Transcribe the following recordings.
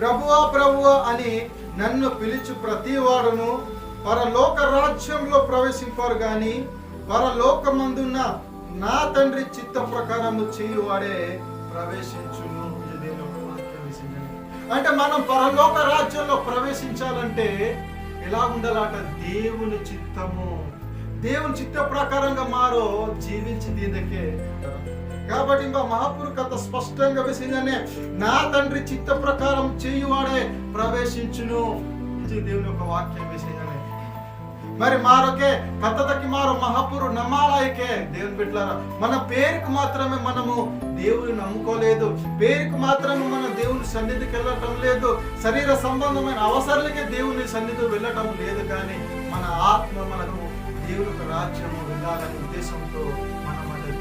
ప్రభువా ప్రభువా అని నన్ను పిలిచి ప్రతి వాడును పరలోక రాజ్యంలో ప్రవేశింపారు గాని పరలోకమందున్న నా తండ్రి చిత్త ప్రకారము చేయువాడే ప్రవేశించును అంటే మనం పరలోక రాజ్యంలో ప్రవేశించాలంటే ఎలా ఉండాలట? దేవుని చిత్తము. దేవుని చిత్త ప్రకారంగా మారో జీవించి దీనికే కాబట్టి ఇంకా మహాపురు కథ స్పష్టంగా వేసిందనే నా తండ్రి చిత్త ప్రకారం చేయువాడే ప్రవేశించును. ఇది దేవుని యొక్క వాక్యం వేసిందనే. మరి మారొకే కథకి మారు మహాపురు నమ్మాలయకే. దేవుని బిడ్డలారా మన పేరుకు మాత్రమే మనము దేవుని నమ్ముకోలేదు. పేరుకు మాత్రమే మనం దేవుని సన్నిధికి వెళ్ళటం లేదు. శరీర సంబంధమైన అవసరాలకే దేవుని సన్నిధి వెళ్ళటం లేదు కానీ మన ఆత్మ మనకు దేవుని రాజ్యము వెళ్ళాలనే ఉద్దేశంతో మనం అంటే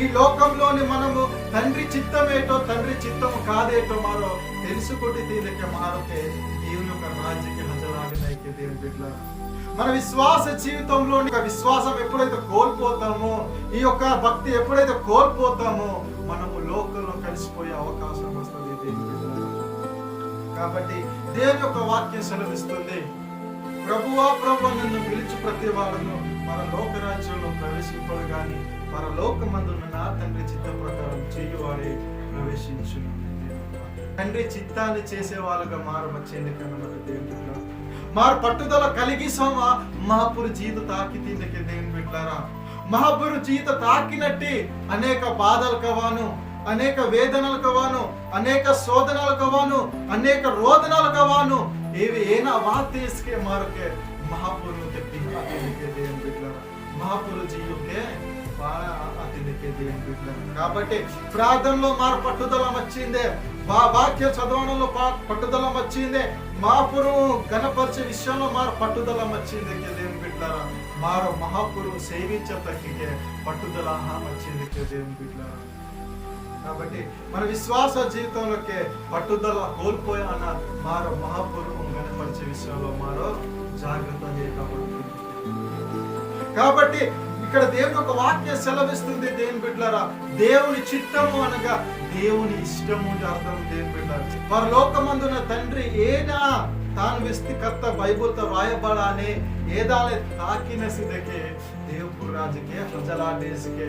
ఈ లోకంలోని మనము తండ్రి చిత్తమేటో తండ్రి చిత్తము కాదేటో మారో తెలుసుకుంటే దీనికి మారకే దేవుని యొక్క రాజ్యకి హజరాగినైతే దేవుని బిడ్డ. మన విశ్వాస జీవితంలో విశ్వాసం ఎప్పుడైతే కోల్పోతామో ఈ యొక్క భక్తి ఎప్పుడైతే కోల్పోతామో మనము లోకంలో కలిసిపోయే అవకాశం వస్తుంది దేవుని కాబట్టి దేవుని యొక్క వాక్యం సెలవిస్తుంది. ప్రభువా ప్రభు నిన్ను పిలిచి ప్రతి వాళ్ళను మన లోకరాజ్యంలో ప్రవేశింపడు కానీ పరలోకమందున్న నా తండ్రి చిత్త ప్రకారం చేయువాడే ప్రవేశించును. తండ్రి చిత్తాన్ని చేసే వాళ్ళుగా మారవచ్చేంది కన్నా మన దేవుని మారు పట్టుదల కలిగి సోమ మహాపురు జీత తాకి తిందకి దేవుని బిడ్డారా. మహాపురు జీత తాకినట్టి అనేక బాధలు కవాను అనేక వేదనలు కవాను అనేక శోధనలు కవాను అనేక రోదనలు కవాను. ఏవి ఏనా వాతేస్కే మారుకే మహాపురు తెప్పి దేవుని బిడ్డారా. మహాపురు జీవుకే అతిథికే దేవుని బిడ్డారా కాబట్టి ప్రార్థనలో మారు పట్టుదల వచ్చిందే మా వాక్య చదవడంలో పా- పట్టుదల వచ్చిందే మహాపురు గణపరిచే విషయంలో మారు పట్టుదల వచ్చింది దేవుని బిడ్డారా మారు మహాపురువు సేవించే తగ్గితే పట్టుదల వచ్చింది దేవుని బిడ్డారా కాబట్టి మన విశ్వాస జీవితంలోకి పట్టుదల కోల్పోయాన మారో మహాపురువు గణపరిచే విషయంలో మారో జాగ్రత్త చేయకపోతుంది కాబట్టి ఇక్కడ దేవుని ఒక వాక్య సెలవిస్తుంది దేవుని బిడ్డలారా. దేవుని చిత్తము అనగా దేవుని ఇష్టము అంటే అర్థం దేవుని బిడ్డారు పరలోకమందున తండ్రి ఏనా తాను వ్యక్తికర్త బైబుల్తో రాయబడానే ఏదాలే తాకిన సిద్ధకే. దేవుడు రాజుకే హజలాడేసికే